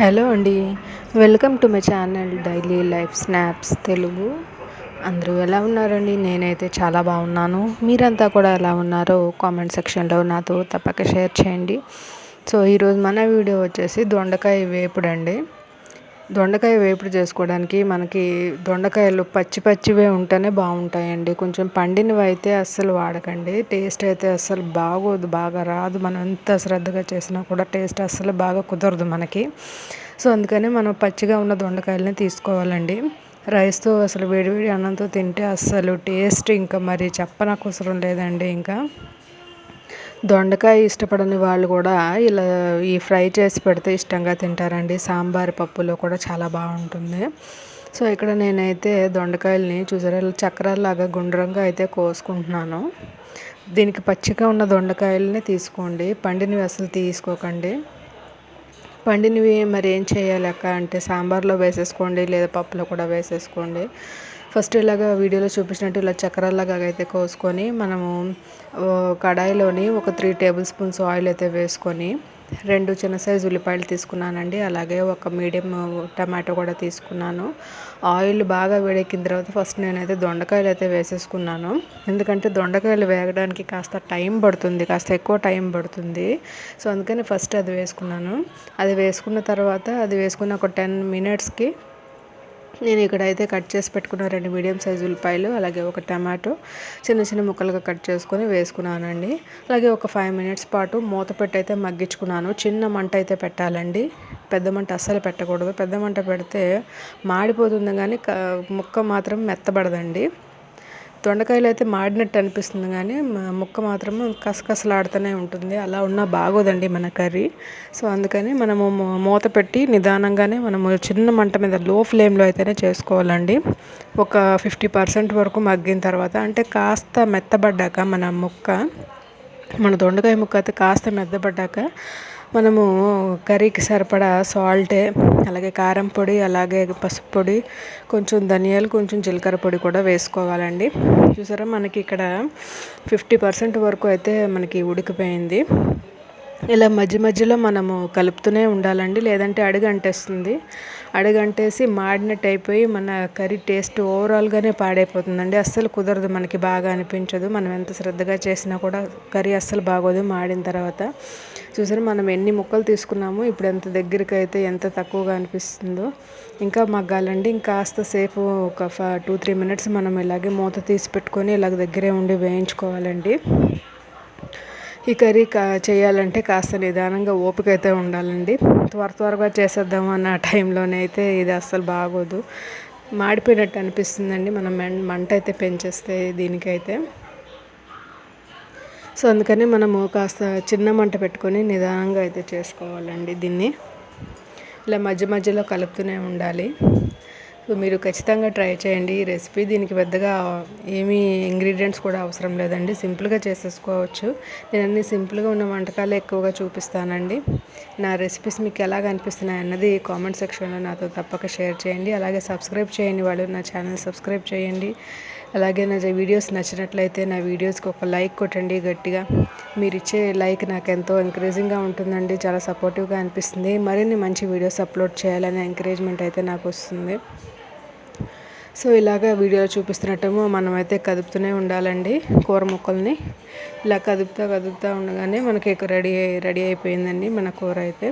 Hello అండి. Welcome to my channel daily life snaps Telugu. అందరూ ఎలా ఉన్నారండి? నేనైతే చాలా బాగున్నాను. మీరంతా కూడా ఎలా ఉన్నారో కామెంట్ సెక్షన్లో నాతో తప్పక షేర్ చేయండి. సో ఈరోజు మన వీడియో వచ్చేసి దొండకాయ వేపుడు అండి. దొండకాయ వేపుడు చేసుకోవడానికి మనకి దొండకాయలు పచ్చి పచ్చివే ఉంటేనే బాగుంటాయండి. కొంచెం పండినవి అయితే అస్సలు వాడకండి. టేస్ట్ అయితే అస్సలు బాగోదు బాగా రాదు. మనం ఎంత శ్రద్ధగా చేసినా కూడా టేస్ట్ అస్సలు బాగా కుదరదు మనకి. సో అందుకని మనం పచ్చిగా ఉన్న దొండకాయలని తీసుకోవాలండి. రైస్తో అసలు వేడివేడి అన్నంతో తింటే అస్సలు టేస్ట్ ఇంకా మరి చెప్పనవసరం లేదండి ఇంకా. దొండకాయ ఇష్టపడని వాళ్ళు కూడా ఇలా ఈ ఫ్రై చేసి పెడితే ఇష్టంగా తింటారండి. సాంబార్ పప్పులో కూడా చాలా బాగుంటుంది. సో ఇక్కడ నేనైతే దొండకాయల్ని చూసారా? చక్రాల్లాగా గుండ్రంగా అయితే కోసుకుంటున్నాను. దీనికి పచ్చిగా ఉన్న దొండకాయలని తీసుకోండి. పండినవి అసలు తీసుకోకండి. పండినవి మరి ఏం చేయాలక్క అంటే సాంబార్లో వేసేసుకోండి లేదా పప్పులో కూడా వేసేసుకోండి. ఫస్ట్ ఇలాగా వీడియోలో చూపించినట్టు ఇలా చక్రాల్లాగా అయితే కోసుకొని మనము కడాయిలోని ఒక త్రీ టేబుల్ స్పూన్స్ ఆయిల్ అయితే వేసుకొని రెండు చిన్న సైజు ఉల్లిపాయలు తీసుకున్నానండి. అలాగే ఒక మీడియం టమాటో కూడా తీసుకున్నాను. ఆయిల్ బాగా వేడెక్కిన తర్వాత ఫస్ట్ నేనైతే దొండకాయలు అయితే వేసేసుకున్నాను. ఎందుకంటే దొండకాయలు వేగడానికి కాస్త టైం పడుతుంది కాస్త ఎక్కువ టైం పడుతుంది. సో అందుకని ఫస్ట్ అది వేసుకున్నాను. అది వేసుకున్న తర్వాత అది వేసుకున్న ఒక టెన్ మినిట్స్కి నేను ఇక్కడైతే కట్ చేసి పెట్టుకున్న రెండు మీడియం సైజు ఉల్లిపాయలు అలాగే ఒక టమాటో చిన్న చిన్న ముక్కలుగా కట్ చేసుకొని వేసుకున్నానండి. అలాగే ఒక ఫైవ్ మినిట్స్ పాటు మూత పెట్టి అయితే మగ్గించుకున్నాను. చిన్న మంట అయితే పెట్టాలండి. పెద్ద మంట అస్సలు పెట్టకూడదు. పెద్ద మంట పెడితే మాడిపోతుంది కానీ ముక్క మాత్రం మెత్తబడదండి. దొండకాయలు అయితే మాడినట్టు అనిపిస్తుంది కానీ ముక్క మాత్రం కసకసలాడుతూనే ఉంటుంది. అలా ఉన్నా బాగోదండి మన కర్రీ. సో అందుకని మనము మూత పెట్టి నిదానంగానే మనము చిన్న మంట మీద లో ఫ్లేమ్లో అయితేనే చేసుకోవాలండి. ఒక ఫిఫ్టీ పర్సెంట్ వరకు మగ్గిన తర్వాత అంటే కాస్త మెత్తబడ్డాక మన ముక్క మన దొండకాయ ముక్క అయితే కాస్త మెత్తబడ్డాక మనము కర్రీకి సరిపడా సాల్టే అలాగే కారం పొడి అలాగే పసుపు పొడి కొంచెం ధనియాలు కొంచెం జీలకర్ర పొడి కూడా వేసుకోవాలండి. చూసారా మనకి ఇక్కడ ఫిఫ్టీ పర్సెంట్ వరకు అయితే మనకి ఉడికిపోయింది. ఇలా మధ్య మధ్యలో మనము కలుపుతూనే ఉండాలండి. లేదంటే అడుగంటేస్తుంది. అడుగంటేసి మాడినట్టు అయిపోయి మన కర్రీ టేస్ట్ ఓవరాల్గానే పాడైపోతుందండి. అస్సలు కుదరదు మనకి బాగా అనిపించదు. మనం ఎంత శ్రద్ధగా చేసినా కూడా కర్రీ అస్సలు బాగోదు మాడిన తర్వాత. చూసారు మనం ఎన్ని ముక్కలు తీసుకున్నామో ఇప్పుడు ఎంత దగ్గరికి అయితే ఎంత తక్కువగా అనిపిస్తుందో. ఇంకా మగ్గాలండి. ఇంకాస్త సేపు ఒక టూ త్రీ మినిట్స్ మనం ఇలాగే మూత తీసి పెట్టుకొని ఇలాగ దగ్గరే ఉండి వేయించుకోవాలండి. ఈ కర్రీ కా చేయాలంటే కాస్త నిదానంగా ఓపిక అయితే ఉండాలండి. త్వర త్వరగా చేసేద్దాం అన్న టైంలోనే అయితే ఇది అస్సలు బాగోదు. మాడిపోయినట్టు అనిపిస్తుందండి. మనం మంట అయితే పెంచేస్తే దీనికైతే. సో అందుకని మనము కాస్త చిన్న మంట పెట్టుకొని నిదానంగా అయితే చేసుకోవాలండి దీన్ని. ఇలా మధ్య మధ్యలో కలుపుతూనే ఉండాలి. సో మీరు ఖచ్చితంగా ట్రై చేయండి. ఈ రెసిపీ దీనికి పెద్దగా ఏమీ ఇంగ్రీడియంట్స్ కూడా అవసరం లేదండి. సింపుల్గా చేసేసుకోవచ్చు. నేను అన్ని సింపుల్గా ఉన్న వంటకాలు ఎక్కువగా చూపిస్తానండి. నా రెసిపీస్ మీకు ఎలాగ అనిపిస్తున్నాయి అన్నది కామెంట్ సెక్షన్లో నాతో తప్పక షేర్ చేయండి. అలాగే సబ్స్క్రైబ్ చేయండి వాళ్ళు నా ఛానల్ సబ్స్క్రైబ్ చేయండి. అలాగే నా వీడియోస్ నచ్చినట్లయితే నా వీడియోస్కి ఒక లైక్ కొట్టండి గట్టిగా. మీరు ఇచ్చే లైక్ నాకు ఎంతో ఎంకరేజింగ్గా ఉంటుందండి. చాలా సపోర్టివ్గా అనిపిస్తుంది. మరిన్ని మంచి వీడియోస్ అప్లోడ్ చేయాలనే ఎంకరేజ్మెంట్ అయితే నాకు వస్తుంది. సో ఇలాగ వీడియోలో చూపిస్తున్నట్టేమో మనమైతే కదుపుతూనే ఉండాలండి కూర ముక్కల్ని. ఇలా కదుపుతా కదుపుతూ ఉండగానే మనకి రెడీ రెడీ అయిపోయిందండి మన కూర అయితే.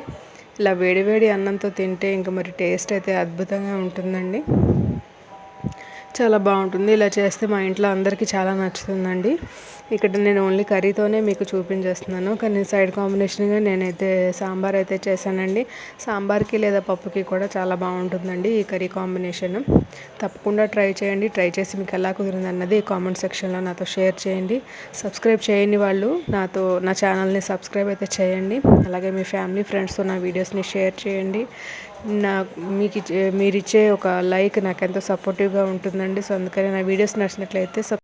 ఇలా వేడివేడి అన్నంతో తింటే ఇంకా మరి టేస్ట్ అయితే అద్భుతంగా ఉంటుందండి. చాలా బాగుంటుంది. ఇలా చేస్తే మా ఇంట్లో అందరికీ చాలా నచ్చుతుందండి. ఇక్కడ నేను ఓన్లీ కర్రీతోనే మీకు చూపించేస్తున్నాను. కానీ సైడ్ కాంబినేషన్గా నేనైతే సాంబార్ అయితే చేశానండి. సాంబార్కి లేదా పప్పుకి కూడా చాలా బాగుంటుందండి ఈ కర్రీ కాంబినేషన్. తప్పకుండా ట్రై చేయండి. ట్రై చేసి మీకు ఎలా కుదిరింది అన్నది కామెంట్ సెక్షన్లో నాతో షేర్ చేయండి. సబ్స్క్రైబ్ చేయండి వాళ్ళు నాతో నా ఛానల్ని సబ్స్క్రైబ్ అయితే చేయండి. అలాగే మీ ఫ్యామిలీ ఫ్రెండ్స్తో నా వీడియోస్ని షేర్ చేయండి. నా మీకు మీరు ఇచ్చే ఒక లైక్ నాకు ఎంతో సపోర్టివ్గా ఉంటుందండి. సో అందుకని నా వీడియోస్ నచ్చినట్లయితే